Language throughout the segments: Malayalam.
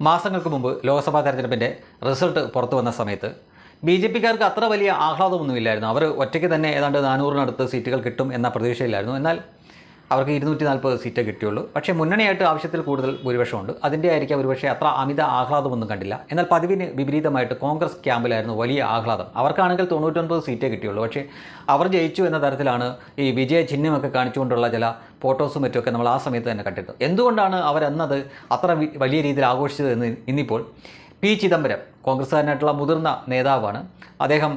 മാസങ്ങൾക്ക് മുമ്പ് ലോക്സഭാ തെരഞ്ഞെടുപ്പിന്റെ റിസൾട്ട് പുറത്തു വന്ന സമയത്ത് ബി ജെ പിക്കാർക്ക് അത്ര വലിയ ആഹ്ലാദമൊന്നുമില്ലായിരുന്നു. അവർ ഒറ്റയ്ക്ക് തന്നെ ഏതാണ്ട് നാനൂറിനടുത്ത് സീറ്റുകൾ കിട്ടും എന്ന പ്രതീക്ഷയിലായിരുന്നു. എന്നാൽ അവർക്ക് ഇരുന്നൂറ്റി നാൽപ്പത് സീറ്റേ കിട്ടിയുള്ളൂ. പക്ഷേ മുന്നണിയായിട്ട് ആവശ്യത്തിൽ കൂടുതൽ ഭൂരിപക്ഷമുണ്ട്. അതിന്റെ ആയിരിക്കാം ഒരുപക്ഷെ അത്ര അമിത ആഹ്ലാദമൊന്നും കണ്ടില്ല. എന്നാൽ പതിവിന് വിപരീതമായിട്ട് കോൺഗ്രസ് ക്യാമ്പിലായിരുന്നു വലിയ ആഹ്ലാദം. അവർക്കാണെങ്കിൽ തൊണ്ണൂറ്റൊൻപത് സീറ്റേ കിട്ടിയുള്ളൂ. പക്ഷേ അവർ ജയിച്ചു എന്ന തരത്തിലാണ് ഈ വിജയ ചിഹ്നമൊക്കെ കാണിച്ചുകൊണ്ടുള്ള ചില ഫോട്ടോസും മറ്റുമൊക്കെ നമ്മൾ ആ സമയത്ത് തന്നെ കണ്ടിരുന്നത്. എന്തുകൊണ്ടാണ് അവരെന്നത് അത്ര വലിയ രീതിയിൽ ആഘോഷിച്ചത് എന്ന് ഇന്നിപ്പോൾ പി ചിദംബരം കോൺഗ്രസ്സുകാരനായിട്ടുള്ള മുതിർന്ന നേതാവാണ്. അദ്ദേഹം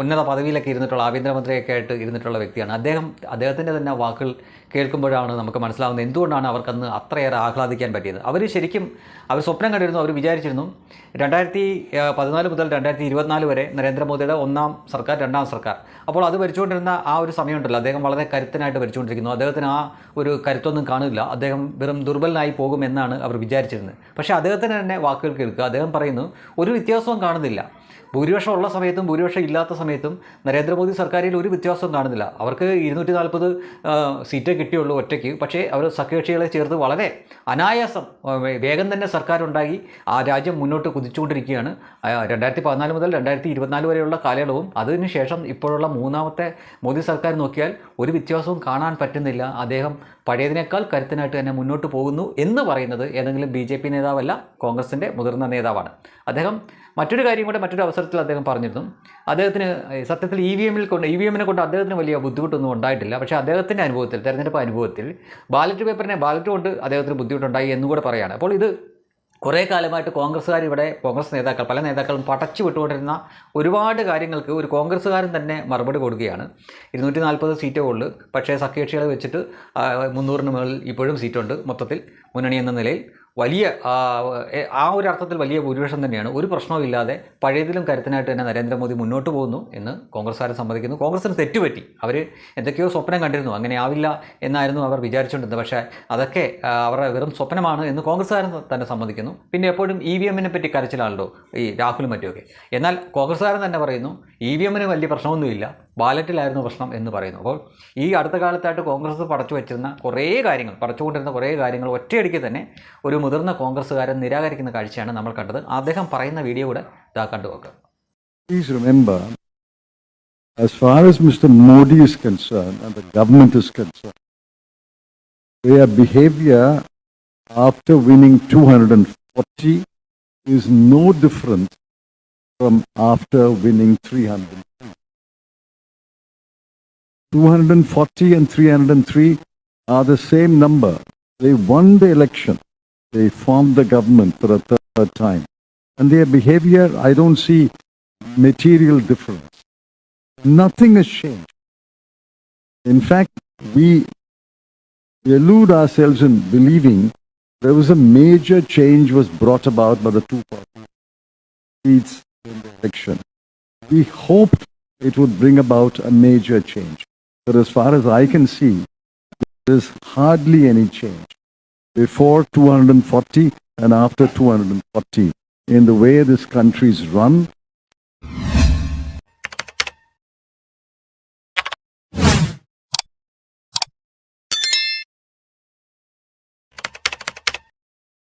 ഉന്നത പദവിയിലൊക്കെ ഇരുന്നിട്ടുള്ള ആഭ്യന്തരമന്ത്രിയൊക്കെ ആയിട്ട് ഇരുന്നിട്ടുള്ള വ്യക്തിയാണ്. അദ്ദേഹം അദ്ദേഹത്തിന്റെ തന്നെ വാക്കുകൾ കേൾക്കുമ്പോഴാണ് നമുക്ക് മനസ്സിലാവുന്നത് എന്തുകൊണ്ടാണ് അവർക്കന്ന് അത്രയേറെ ആഹ്ലാദിക്കാൻ പറ്റിയത്. അവർ ശരിക്കും അവർ സ്വപ്നം കണ്ടിരുന്നു അവർ വിചാരിച്ചിരുന്നു രണ്ടായിരത്തി പതിനാല് മുതൽ രണ്ടായിരത്തി ഇരുപത്തിനാല് വരെ നരേന്ദ്രമോദിയുടെ ഒന്നാം സർക്കാർ രണ്ടാം സർക്കാർ. അപ്പോൾ അത് ഭരിച്ചുകൊണ്ടിരുന്ന ആ ഒരു സമയമുണ്ടല്ലോ അദ്ദേഹം വളരെ കരുത്തനായിട്ട് ഭരിച്ചുകൊണ്ടിരിക്കുന്നു. അദ്ദേഹത്തിന് ആ ഒരു കരുത്തൊന്നും കാണില്ല അദ്ദേഹം വെറും ദുർബലനായി പോകുമെന്നാണ് അവർ വിചാരിച്ചിരുന്നത്. പക്ഷേ അദ്ദേഹത്തിന് തന്നെ വാക്കുകൾ കേൾക്കുക അദ്ദേഹം പറയുന്നു ഒരു വ്യത്യാസവും കാണുന്നില്ല. ഭൂരിപക്ഷം ഉള്ള സമയത്തും ഭൂരിപക്ഷം ഇല്ലാത്ത സമയത്തും നരേന്ദ്രമോദി സർക്കാരിൽ ഒരു വ്യത്യാസവും കാണുന്നില്ല. അവർക്ക് ഇരുന്നൂറ്റി നാൽപ്പത് സീറ്റേ കിട്ടിയുള്ളൂ ഒറ്റയ്ക്ക്. പക്ഷേ അവർ സഖ്യകക്ഷികളെ ചേർത്ത് വളരെ അനായാസം വേഗം തന്നെ സർക്കാർ ഉണ്ടാക്കി ആ രാജ്യം മുന്നോട്ട് കുതിച്ചുകൊണ്ടിരിക്കുകയാണ്. രണ്ടായിരത്തി പതിനാല് മുതൽ രണ്ടായിരത്തി ഇരുപത്തിനാല് വരെയുള്ള കാലയളവും അതിനുശേഷം ഇപ്പോഴുള്ള മൂന്നാമത്തെ മോദി സർക്കാർ നോക്കിയാൽ ഒരു വ്യത്യാസവും കാണാൻ പറ്റുന്നില്ല. അദ്ദേഹം പഴയതിനേക്കാൾ കരുത്തനായിട്ട് തന്നെ മുന്നോട്ട് പോകുന്നു എന്ന് പറയുന്നത് ഏതെങ്കിലും ബി നേതാവല്ല കോൺഗ്രസിന്റെ മുതിർന്ന നേതാവാണ്. അദ്ദേഹം മറ്റൊരു കാര്യം കൂടെ മറ്റൊരു അവസരത്തിൽ അദ്ദേഹം പറഞ്ഞിരുന്നു. അദ്ദേഹത്തിന് സത്യത്തിൽ ഇ വി എമ്മിൽ കൊണ്ട് ഇ വി എമ്മിനെ കൊണ്ട് അദ്ദേഹത്തിന് വലിയ ബുദ്ധിമുട്ടൊന്നും ഉണ്ടായിട്ടില്ല. പക്ഷേ അദ്ദേഹത്തിന്റെ അനുഭവത്തിൽ തെരഞ്ഞെടുപ്പ് അനുഭവത്തിൽ ബാലറ്റ് പേപ്പറിനെ ബാലറ്റ് കൊണ്ട് അദ്ദേഹത്തിന് ബുദ്ധിമുട്ടുണ്ടായി എന്നുകൂടെ പറയുകയാണ്. അപ്പോൾ ഇത് കുറേ കാലമായിട്ട് കോൺഗ്രസ്സുകാർ ഇവിടെ കോൺഗ്രസ് നേതാക്കൾ പല നേതാക്കളും പടച്ചു വിട്ടുകൊണ്ടിരുന്ന ഒരുപാട് കാര്യങ്ങൾക്ക് ഒരു കോൺഗ്രസ്സുകാരൻ തന്നെ മറുപടി കൊടുക്കുകയാണ്. ഇരുന്നൂറ്റി നാൽപ്പത് സീറ്റേ ഉള്ളൂ പക്ഷേ സഖ്യകക്ഷികളെ വെച്ചിട്ട് മുന്നൂറിന് മുകളിൽ ഇപ്പോഴും സീറ്റുണ്ട് മൊത്തത്തിൽ മുന്നണി എന്ന നിലയിൽ. വലിയ ആ, ഒരു അർത്ഥത്തിൽ വലിയ ഭൂരിപക്ഷം തന്നെയാണ്. ഒരു പ്രശ്നവും ഇല്ലാതെ പഴയതിലും കരുത്തനായിട്ട് തന്നെ നരേന്ദ്രമോദി മുന്നോട്ട് പോകുന്നു എന്ന് കോൺഗ്രസ്സുകാരെ സമ്മതിക്കുന്നു. കോൺഗ്രസ്സിന് തെറ്റുപറ്റി. അവർ എന്തൊക്കെയോ സ്വപ്നം കണ്ടിരുന്നു. അങ്ങനെ ആവില്ല എന്നായിരുന്നു അവർ വിചാരിച്ചുകൊണ്ടിരുന്നത് പക്ഷേ അതൊക്കെ അവരുടെ വെറും സ്വപ്നമാണ് എന്ന് കോൺഗ്രസ്സുകാരൻ തന്നെ സമ്മതിക്കുന്നു. പിന്നെ എപ്പോഴും ഇ വി എമ്മിനെ പറ്റി കരച്ചിലാണല്ലോ ഈ രാഹുലും മറ്റുമൊക്കെ. എന്നാൽ കോൺഗ്രസ്സുകാരൻ തന്നെ പറയുന്നു ഇ വി എമ്മിന് വലിയ പ്രശ്നമൊന്നുമില്ല. ബാലറ്റിലായിരുന്നു പ്രശ്നം എന്ന് പറയുന്നു അപ്പോൾ ഈ അടുത്ത കാലത്തായിട്ട് കോൺഗ്രസ് പടച്ചു വെച്ചിരുന്ന കുറേ കാര്യങ്ങൾ പടച്ചുകൊണ്ടിരുന്ന കുറേ കാര്യങ്ങൾ ഒറ്റയടിക്ക് തന്നെ ഒരു മുതിർന്ന കോൺഗ്രസ്സുകാരൻ നിരാകരിക്കുന്ന കാഴ്ചയാണ് നമ്മൾ കണ്ടത് അദ്ദേഹം പറയുന്ന വീഡിയോ കൂടെ ഇതാ കണ്ടുപോക്കുക Please remember, as far as Mr. Modi is concerned and the government is concerned, their behavior after winning 240 is no different from after winning 303. 240 and 303 are the same number. They won the election. They formed the government for a third time. And their behavior, I don't see material difference. Nothing has changed. In fact, we elude ourselves in believing there was a major change was brought about by the two parties in the election. We hoped it would bring about a major change. But as far as I can see, there is hardly any change. Before 240 and after 240 in the way this country is run